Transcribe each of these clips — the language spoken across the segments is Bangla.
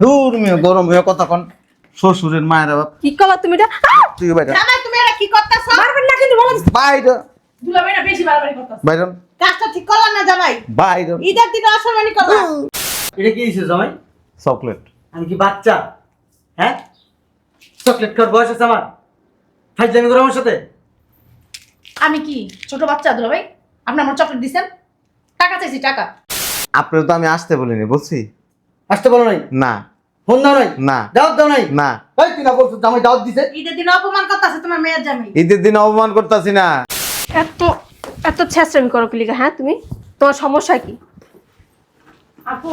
দূর মেয়ে গরম হয়ে কতক্ষণ শ্বশুরের মায়ের বাপ কি কলা তুমি এটা? তুই বাইরে জামাই তুমি এটা কি করতেছো? মারবেন না কিন্তু বলা। বাইরে। দুলাভাই না বেশি বাড়াবাড়ি করতেছ। বাইরে। কাজটা ঠিক করলাম না জামাই? বাইরে। ঈদের দিনে অসম্মানি করলাম এটা কি দিয়েছে জামাই? চকলেট। আমি কি বাচ্চা? হ্যাঁ? চকলেট খাওয়ার বয়স আছে আমার। ফাইজলামি করো আমার সাথে। আমি কি ছোট বাচ্চা দুলাভাই আপনি আমার চকলেট দিছেন? টাকা চাইছি টাকা। আপনার তো আমি আসতে বলিনি বলছি। আসতে বলো নাই? না। ফোন দাও নাই? না। দাওয়াত দাও নাই? না। এই তুই না বলছো জামাই দাওয়াত দিছে। ঈদের দিনে অপমান করতেছে তোমার মেয়ের জামাই। ঈদের দিন অপমান করতেছি না। এত এত ছেঁচড়ামি করো কিলিকা হ্যাঁ তুমি? তোমার সমস্যা কি? আপু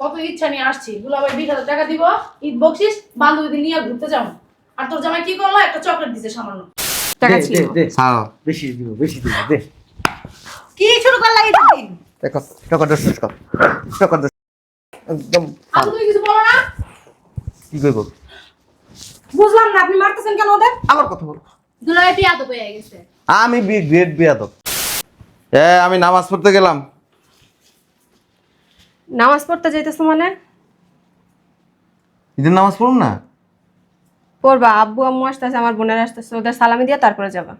কত ইচ্ছা নিয়ে আসছি। দুলাভাই বিশ হাজার টাকা দিব ঈদ বকশিস বান্ধবীদের নিয়ে ঘুরতে যাব। আর তোর জামাই কি করল? একটা চকলেট দিছে সামান্য। টাকা ছিল। বেশি দিব বেশি দিব দে। কি শুরু করলা ঈদের দিন? দেখো টাকা দশ টাকা দশ একদম তুমি কিছু বলো না? কি করব বুঝলাম না আপনি মারতেছেন কেন ওদের? আবার কথা বল। দুলাভাই বিয়া তো পেয়ে গেছে। আমি বি গ্রেট বিয়াদব। এ আমি নামাজ পড়তে গেলাম। নামাজ পড়তে যাইতেছো মানে? ঈদের নামাজ পড়ুন না? পড়বা আব্বু আম্মু আসতেছে আমার বোনের আসতেছে ওদের সালামি দিয়ে তারপরে যাবা।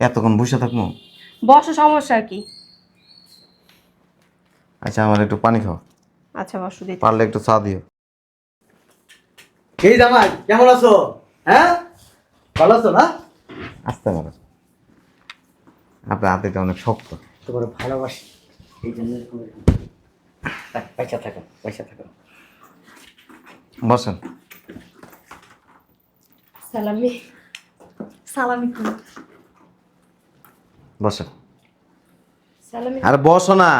এতক্ষণ বসে থাকব? বসো সমস্যা কি? আচ্ছা আমার একটু পানি খাও। আচ্ছা বসো দিতে পারলে একটু চা দিও। এই জামাই কেমন আছো? হ্যাঁ? ভালো আছো না? আসতে পারো আপনার হাতেটা অনেক শক্ত। তোমার ভালোবাসি। এই জন্য পয়সা থাকো পয়সা থাকো। বসেন। সালামি। সালামি বসেন। আরে বসো না।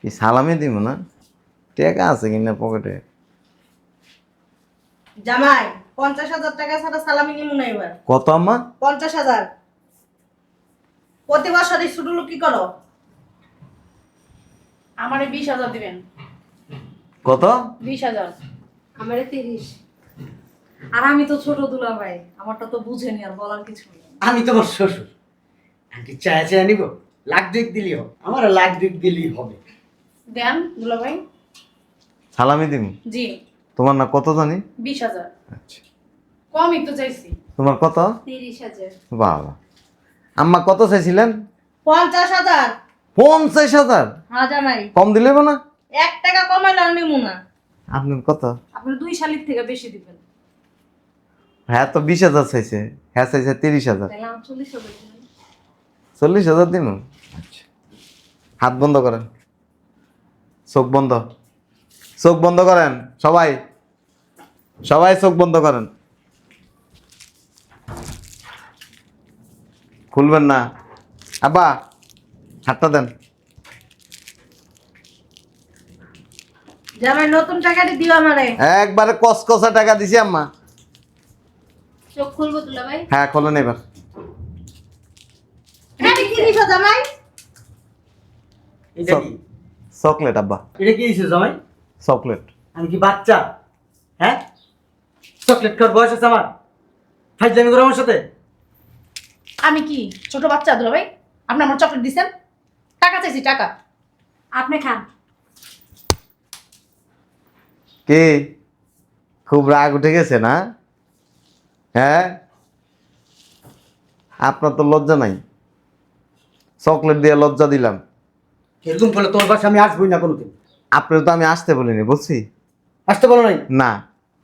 কি সালামি দিব না? টাকা আছে কিনা পকেটে? জামাই পঞ্চাশ হাজার টাকা ছাড়া সালামি নিমু না এবার। কত আম্মা? পঞ্চাশ হাজার। প্রতি বছরই শুরু কি করো। আমারে বিশ হাজার দিবেন। কত? বিশ হাজার। আমারে তিরিশ। আর আমি তো ছোট দুলা ভাই আমারটা তো বুঝেনি আর বলার কিছু নেই। আমি তোমার শ্বশুর। আমি চায়া চায়া নিব? লাখ দুই দিলেই হবে আমার লাখ দুই দিলেই হবে। দেন দুলাভাই সালামি দিব জি। তোমার না কত জানি? বিশ হাজার। আচ্ছা। কমই তো চাইছি। তোমার কত? তিরিশ হাজার। বাবা। আম্মা কত চাইছিলেন? পঞ্চাশ হাজার। পঞ্চাশ হাজার? হ্যাঁ জামাই। কম দিলে না? এক টাকা কমাইলে আর নিমু না। আপনার কত? আপনি দুই শালির থেকে বেশি দিবেন। হ্যাঁ তো বিশ হাজার চাইছে। হ্যাঁ চাইছে তিরিশ হাজার। হাজার চল্লিশ হাজার দিন আচ্ছা। হাত বন্ধ করেন। চোখ বন্ধ। চোখ বন্ধ করেন সবাই। সবাই চোখ বন্ধ করেন। খুলবেন না। আব্বা হাতটা দেন। জামাই নতুন টাকাটি দিও আমারে। একবারে কসকসা টাকা দিছি আম্মা। চোখ খুলবো দুলা ভাই। হ্যাঁ খোলেন এবার। এটা কি দিছো জামাই? এটা কি? চকলেট আব্বা। এটা কি দিয়েছে জামাই? চকলেট। আমি কি বাচ্চা? হ্যাঁ? চকলেট খাওয়ার বয়স আছে আমার। ফাইজলামি করো আমার সাথে। আমি কি ছোট বাচ্চা দুলাভাই আপনি আমার চকলেট দিছেন? টাকা চাইছি টাকা। আপনি খান। কে? খুব রাগ উঠে গেছে না? হ্যাঁ? আপনার তো লজ্জা নাই। চকলেট দিয়ে লজ্জা দিলাম। এরকম করলে তোমার পাশে আমি আসবোই না কোনোদিন। আপনার তো আমি আসতে বলিনি বলছি আসতে বলো নাই? না।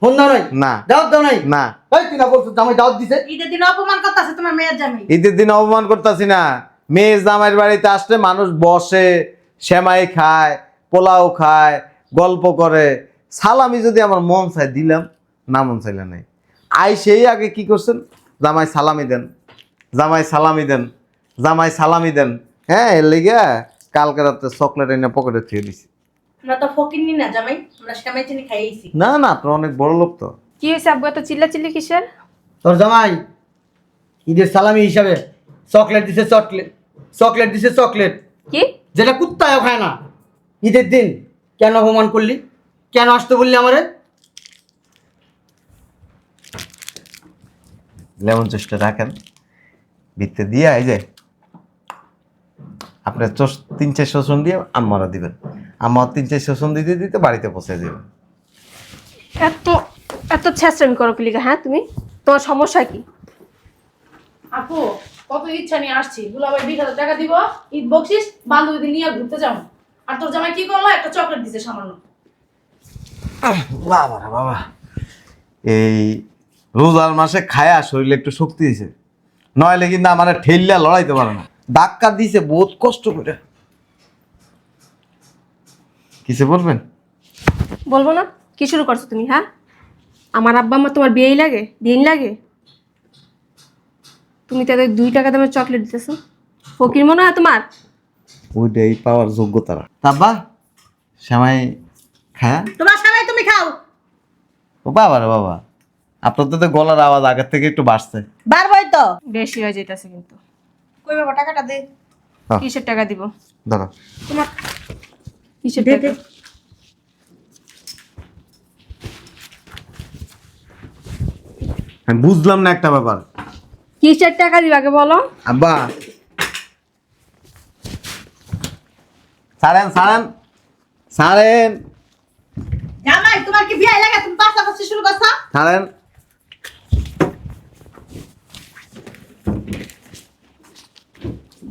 ফোন দাও নাই? না। দাওয়াত দাও নাই? না। এই তুই না বলছো জামাই দাওয়াত দিছে? ঈদের দিনে অপমান করতেছে তোমার মেয়ের জামাই। ঈদের দিন অপমান করতেছি না। মেয়ে জামাইয়ের বাড়িতে আসলে মানুষ বসে সেমাই খায় পোলাও খায় গল্প করে। সালামি যদি আমার মন চাই দিলাম না মন চাইলে নাই। আই সেই আগে কি করছেন? জামাই সালামি দেন। জামাই সালামি দেন। জামাই সালামি দেন। হ্যাঁ এর লেগে কালকে রাতে চকলেট এনে পকেটে থুয়ে দিছি। আমরা তো ফকির না জামাই? আমরা সেমাই চিনি খাইয়েছি না না আপনার অনেক বড় লোক তো। কি হয়েছে আব্বু এত চিল্লা চিল্লি কিসের? তোর জামাই ঈদের সালামি হিসাবে চকলেট দিছে চকলেট চকলেট দিছে চকলেট কি? যেটা কুত্তায়ও খায় না। ঈদের দিন কেন অপমান করলি? কেন আসতে বললি আমারে? লেমন চেষ্টা রাখেন। ভিত্তে দিয়ে এই যে। আপনার চোষ তিন চার শোষণ দিয়ে আম্মারা দিবেন। আম্মার তিন চার শোষণ দিতে দিতে বাড়িতে পৌঁছে দেবেন। এত এত ছেঁচড়ামি করো কিলিকা হ্যাঁ তুমি? তোমার সমস্যা কি? আপু কত ইচ্ছা নিয়ে আসছি। গুলাবাই বিশ হাজার টাকা দিব ঈদ বকশিস বান্ধবীদের নিয়ে ঘুরতে যাব। আর তোর জামাই কি করল? একটা চকলেট দিছে সামান্য। বাবা রে বাবা। এই রোজার মাসে খায়া শরীরে একটু শক্তি দিছে। নইলে কিন্তু আমার ঠেললা লড়াইতে পারে না। ডাক্তার দিছে বহুত কষ্ট করে। কিসে বলবেন? বলব না? কি শুরু করছ তুমি হ্যাঁ? আমার আব্বা আমার তোমার বিয়েই লাগে বিয়ে লাগে? তুমি তাদের দুই টাকা দামের চকলেট দিতেছো। ফকির মনে হয় তোমার? ওইটাই পাওয়ার যোগ্যতারা তাব্বা শ্যামাই খায়া? তোমার স্বামী তুমি খাও। ও বাবা রে বাবা আপনার তো গলার আওয়াজ আগের থেকে একটু বাড়ছে। বারবই তো। বেশি হয়ে যেতেছে কিন্তু। কই বাবা টাকাটা দে। হ্যাঁ। কিসের টাকা দিব? দাঁড়া। তোমার কিসের টাকা? আমি বুঝলাম না একটা ব্যাপার। কিসের টাকা দিবা আগে বলো? আব্বা। সারেন সারেন। সারেন। জামাই তোমার কি বিয়ে লাগে তুমি পাঁচটা পাঁচটা শুরু করছ? সারেন।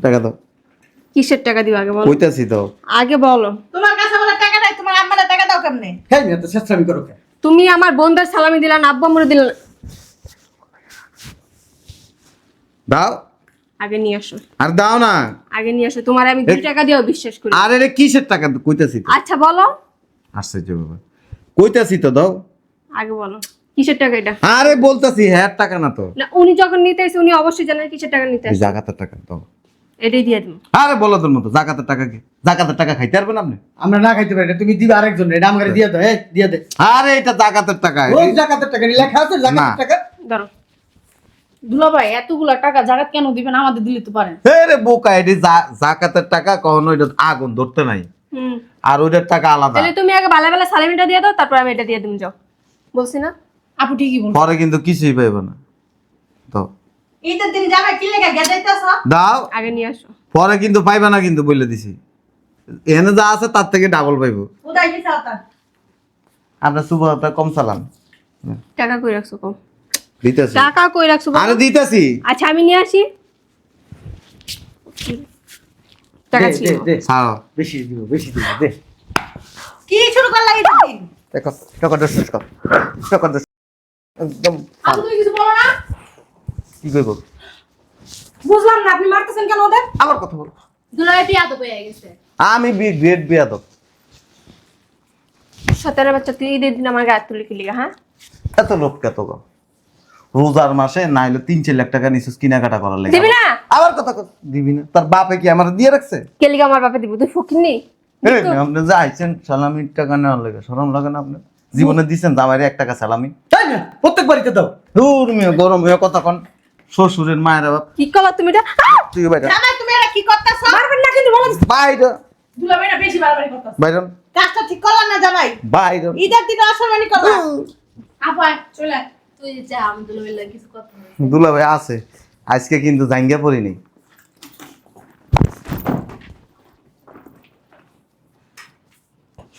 টাকা দাও। কিসের টাকা দিবা আগে বলো? কইতাছি তো। আগে বলো। তোমার কাছে বলে টাকা নাই তোমার আম্মারে টাকা দাও কেমনে? হ্যাঁ মেয়ে তো শেষরামি করো? তুমি আমার বোনদের সালামি দিলা না আব্বা মরে দিলা। দাও। আগে নিয়ে আসো। আর দাও না। আগে নিয়ে আসো তোমার আমি দুই টাকা দিয়েও বিশ্বাস করি। আরে এটা কিসের টাকা কইতাছি তো। আচ্ছা বলো। আশ্চর্য ব্যাপার। কইতাছি তো দাও। আগে বলো। কিসের টাকা এটা? আরে বলতাছি হ্যাঁ টাকা না তো। না উনি যখন নিতেছে উনি অবশ্যই জানেন কিসের টাকা নিতে এই আসে টাকা দাও। এটাই দিয়ে দিব। আরে বলো তোর মতো জাকাতের টাকা কি? জাকাতের টাকা খাইতে পারবেন আপনি? আমরা না খাইতে পারি না, তুমি দিবে আরেকজন এটা আমাকে দিয়ে দাও এই দিয়ে দে। আরে এটা জাকাতের টাকা রোজ জাকাতের টাকা নি লেখা আছে জাকাতের টাকা? ধরো। দুলাভাই এতগুলা টাকা জাগাত কেন দিবেন? আমাদের দিলে তো পারেন। রে বোকা এটি জাকাতের টাকা কখনো এটা আগুন ধরতে নাই। হুম। আর ওইটার টাকা আলাদা। তাহলে তুমি আগে বালা বেলা সালামিটা দিয়ে দাও তারপর আমি এটা দিয়ে দিম যাও। বলছি না? আপু ঠিকই বল পরে কিন্তু কিছুই পাইব না। তো ঈদের দিন জামাই কি লেগে গেজাইতেছ? দাও। আগে নিয়ে আসো। পরে কিন্তু পাইবে না কিন্তু বলে দিছি। এখানে যা আছে তার থেকে ডাবল পাইব। আপনার সুবহতা কম চালান। টাকা কই রাখছো কম দিতেছি। টাকা কই রাখছো আরে দিতেছি। আচ্ছা আমি নিয়ে আসি। টাকা ছিল। দে, দে। ছাড়ো। বেশি দিব বেশি দিব দে। কি শুরু করলা ঈদের দেখো টাকা দশ কর টাকা দশ একদম আপু কিছু বলো না। কি করব বুঝলাম না আপনি মারতেছেন কেন ওদের? আবার কথা বল। দুলাভাই বিয়া তো পেয়ে গেছে। আমি বি গ্রেট বিয়াদব। সতেরো বাচ্চা তুই ঈদের দিন আমার গায়ে তুলে কিলিগা হ্যাঁ? এত লোক কত গো রোজার মাসে না হলে তিন চার লাখ টাকা নিছিস কেনাকাটা করার লাগে। দিবি না? আবার কথা কর দিবি না। তার বাপে কি আমার দিয়ে রাখছে? কেলিগা আমার বাপে দিব? তুই ফকির নেই আপনি যে আইছেন সালামির টাকা নেওয়ার লাগে। সরম লাগে না আপনি জীবনে দিছেন জামাইরে এক টাকা সালামি। তাই না? প্রত্যেক বাড়িতে দাও। দূর মেয়ে গরম হয়ে কতক্ষণ শ্বশুরের মায়ের বাপ কি করলা তুমি এটা? তুই বাইরে। জামাই তুমি এটা কি করতেছ? মারবেন না কিন্তু বলে। বাইরে। দুলাভাই না বেশি বাড়াবাড়ি করতেছে। বাইরে। কাজটা ঠিক করলা না জামাই? বাইরে। ঈদের দিন অসম্মানি করলা আপু চলে। তুই যা আমি দুলাভাই লাগে কিছু কথা। দুলা ভাই আছে। আজকে কিন্তু জাঙ্গিয়া পড়িনি।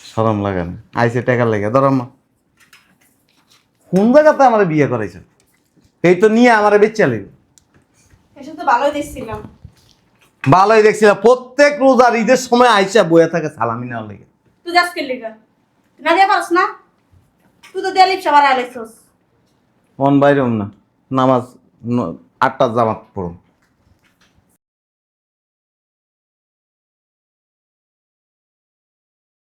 সরম লাগে না। আইসে টাকা লেগে। ধরো মা কোন জায়গাতে আমার বিয়ে করাইছে? এই তো নিয়ে আমার বেচালেন ভালোই দেখছিলাম। প্রত্যেক রোজার ঈদের সময় আইসা বয়ে থাকে সালামি নেওয়ার লেগে। তুই যাস কে লিগা? না দিয়ে পারস না? তুই তো দিয়ে সবার আলাইছস মন বাইরে না। নামাজ আটটা জামাত পড়ুন।